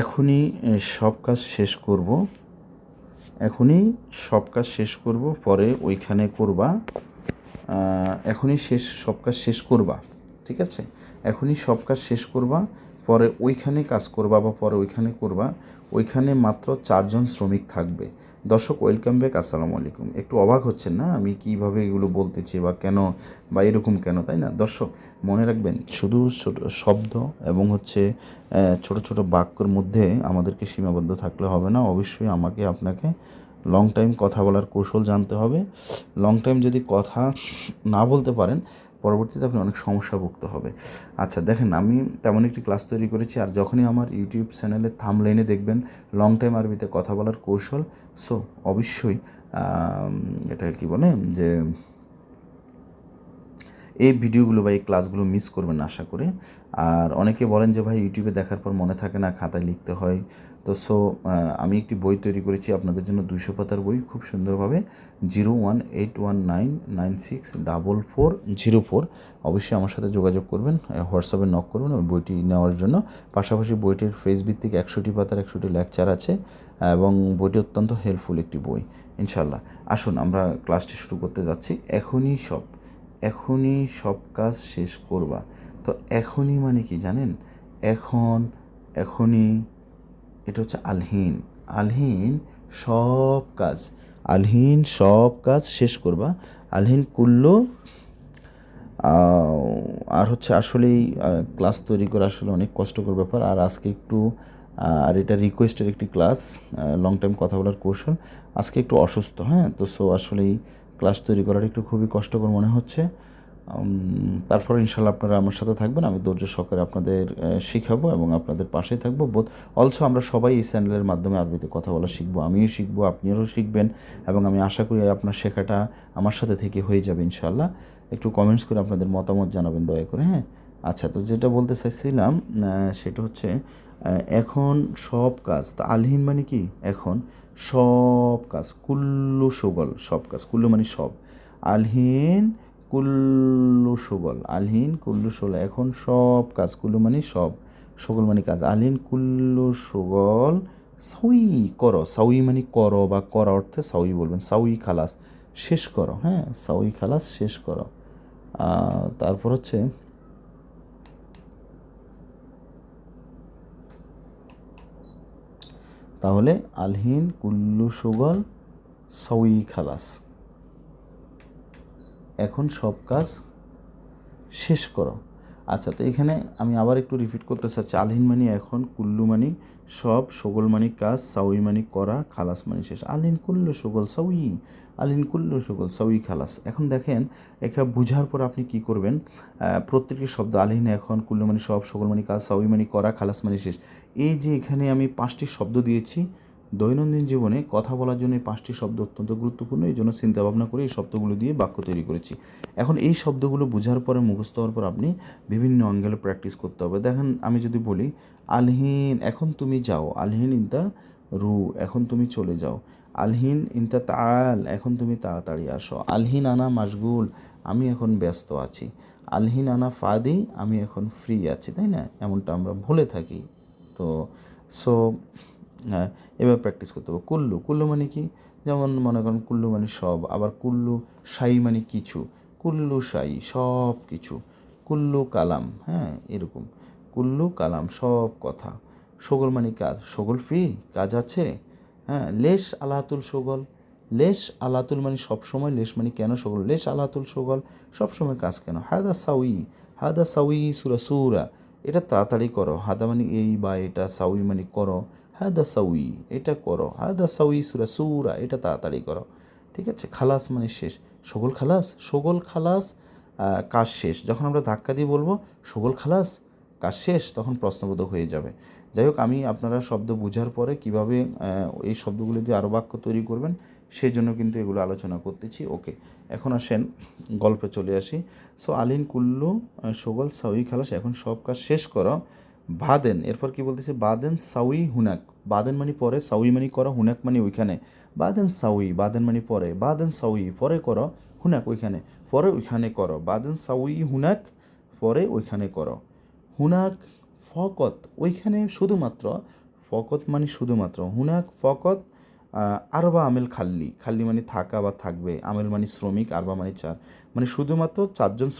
এখনই সব কাজ শেষ করব। এখনই সব কাজ শেষ করব, পরে ওইখানে করবা। এখনই শেষ, সব কাজ শেষ করবা, ঠিক আছে? এখনই সব কাজ শেষ করবা পরে ওইখানে কাজ করবা বা পরে ওইখানে করবা, ওইখানে মাত্র চারজন শ্রমিক থাকবে। দর্শক ওয়েলকাম ব্যাক আসসালামু আলাইকুম। একটু অবাক হচ্ছেন না? আমি কীভাবে এগুলো বলতেছি বা কেন বা এরকম কেন, তাই না? দর্শক, মনে রাখবেন, শুধু শব্দ এবং হচ্ছে ছোট ছোট বাক্যর মধ্যে আমাদেরকে সীমাবদ্ধ থাকলে হবে না। অবশ্যই আমাকে আপনাকে লং টাইম কথা বলার কৌশল জানতে হবে। লং টাইম যদি কথা না বলতে পারেন পরবর্তীতে আপনি অনেক সমস্যা ভুগতে হবে। আচ্ছা দেখেন, আমি তেমন একটি ক্লাস তৈরি করেছি আর যখনই আমার ইউটিউব চ্যানেলে থামলাইনে দেখবেন লং টাইম আরবিতে কথা বলার কৌশল সো অবশ্যই এটা কি বলে, যে এই ভিডিওগুলো বা এই ক্লাসগুলো মিস করবেন আশা করে। আর অনেকে বলেন যে, ভাই ইউটিউবে দেখার পর মনে থাকে না, খাতায় লিখতে হয়। তো সো আমি একটি বই তৈরি করেছি আপনাদের জন্য দুশো পাতার বই, খুব সুন্দরভাবে zero one eight one nine nine six double four zero four. অবশ্যই আমার সাথে যোগাযোগ করবেন হোয়াটসঅ্যাপে নক করবেন, ওই বইটি নেওয়ার জন্য। পাশাপাশি বইটির ফেস ভিত্তিক একশোটি পাতার একশোটি লেকচার আছে, এবং বইটি অত্যন্ত হেল্পফুল একটি বই ইনশাল্লাহ আসুন, আমরা ক্লাসটি শুরু করতে যাচ্ছি। এখনই সব। এখনই সব কাজ শেষ করবা। তো এখনই মানে কি জানেন? এখন এখনই এটা হচ্ছে আলহীন। আলহীন সব কাজ আলহীন সব কাজ শেষ করবা। আলহীন আহ, আর হচ্ছে আসলেই ক্লাস তৈরি করা আসলে অনেক কষ্টকর ব্যাপার। আর আজকে একটু আর এটা রিকোয়েস্টের একটি ক্লাস লং টাইম কথা বলার কৌশল। আজকে একটু অসুস্থ হ্যাঁ? তো সো আসলেই ক্লাস তৈরি করাটা একটু খুবই কষ্টকর মনে হচ্ছে। তারপর ইনশাল্লাহ আপনারা আমার সাথে থাকবেন, আমি ধৈর্য সহকারে আপনাদের শিখাবো এবং আপনাদের পাশে থাকব। বোধ, অলসো আমরা সবাই এই চ্যানেলের মাধ্যমে আরবিতে কথা বলা শিখব, আমিও শিখব, আপনিও শিখবেন এবং আমি আশা করি আপনার শেখাটা আমার সাথে থেকে হয়ে যাবে ইনশাল্লাহ। একটু কমেন্টস করে আপনাদের মতামত জানাবেন দয়া করে হ্যাঁ? আচ্ছা তো যেটা বলতে চাইছিলাম সেটা হচ্ছে এখন সব কাজ তা আলহীন মানে কি? এখন সব কাজ, কুল্লু সুগল, সব কাজ, কুল্লু মানে সব। আলহীন, কুল্লু সুগল, আলহীন, কুল্লু সুগল, এখন সব কাজ, কুল্লু মানে সব, সুগল মানে কাজ। আলহীন, কুল্লু সুগল, সাউই করো, সাউই মানে করো বা করা অর্থে সাউই বলবেন। সাউই খালাস, শেষ করো হ্যাঁ সাউই খালাস, শেষ করো। তারপর হচ্ছে তাহলে আলহিন কুল্লু সুগল সউই খালাস। এখন সব কাজ শেষ করো। আচ্ছা তো এখানে আমি আবার একটু রিপিট করতে চাচ্ছি। আলহিন মানি এখন, কুল্লু মানি সব, সগল মানি কাজ, সাউই মানি করা, খালাস মানি শেষ। আলহিন কুল্লু সগল সাউই, আলহিন কুল্লু সগল সাউই খালাস। এখন দেখেন এখানে বুঝার পর আপনি কি করবেন? প্রত্যেকটি শব্দ, আলহিন এখন, কুল্লু মানি সব, সগল মানি কাজ, সাউই মানি করা, খালাস মানি শেষ। এই যে এখানে আমি পাঁচটি শব্দ দিয়েছি দৈনন্দিন জীবনে কথা বলার জন্য এই পাঁচটি শব্দ অত্যন্ত গুরুত্বপূর্ণ। এই জন্য চিন্তা ভাবনা করে এই শব্দগুলো দিয়ে বাক্য তৈরি করেছি। এখন এই শব্দগুলো বোঝার পরে, মুখস্থ হওয়ার পর আপনি বিভিন্ন অঙ্গেলে প্র্যাকটিস করতে হবে। দেখেন, আমি যদি বলি, আলহিন, এখন তুমি যাও। আলহিন ইনতা রু, এখন তুমি চলে যাও। আলহিন ইনতা তাল এখন তুমি তাড়াতাড়ি আসো। আলহিন আনা মাশগুল, আমি এখন ব্যস্ত আছি। আলহিন আনা ফাদি, আমি এখন ফ্রি আছি। তাই না? এমনটা আমরা ভুলে থাকি। তো সো হ্যাঁ এবার প্র্যাকটিস করতে হবে। কুল্লু কুল্লু মানে কি? যেমন মনে করেন কুল্লু মানে সব, আবার কুল্লু সাই মানে কিছু। কুল্লু সাই, সব কিছু। কুল্লু কালাম হ্যাঁ এরকম। কুল্লু কালাম, সব কথা। সগল মানে কাজ। সগল ফ্রি কাজ আছে? হ্যাঁ লেশ আলাতুল সগল। লেশ আলাতুল মানে সবসময় লেশ মানে কেন সগল? লেশ আলাতুল সগল সবসময় কাজ কেন? হাদা সাউই হাদা সাউই সুরা সুরা। এটা তাড়াতাড়ি করো। হাদা মানে এই বা এটা, সাউই মানে করো। হাদা সাউই, এটা করো। হাদা সাউই, সুরা সুরা, এটা তাড়াতাড়ি করো। ঠিক আছে? খালাস মানে শেষ। সগল খালাস? সগল খালাস কাজ শেষ। যখন আমরা ধাক্কা দিয়ে বলব, সগল খালাস কাজ শেষ, তখন প্রশ্নবোধক হয়ে যাবে। যাই হোক, আমি আপনারা শব্দ বোঝার পরে কীভাবে এই শব্দগুলি দিয়ে আরও বাক্য তৈরি করবেন সেই জন্য কিন্তু এগুলো আলোচনা করতেছি। ওকে, এখন আসেন, গল্পে চলে আসি। সো, আলিন, কুল্লু, সগল, সাউই, খালাস, এখন সব কাজ শেষ করো। বাদেন, এরপর কি বলতেছে? বাদেন, সাউই, হুনাক। বাদেন মানে পরে, সাউই মানে করো, হুনাক মানে ওইখানে। বাদেন, সাউই, বাদেন মানে পরে। বাদেন, সাউই, পরে করো, হুনাক ওইখানে। পরে ওইখানে করো। বাদেন, সাউই, হুনাক, পরে ওইখানে করো। হুনাক ফকত, ওইখানে শুধুমাত্র, ফকত মানে শুধুমাত্র, হুনাক ফকত আরবা আমেল খাল্লি খাল্লি মানে থাকা বা থাকবে, আমেল মানে শ্রমিক, আরবা মানে চার মানে শুধুমাত্র চারজন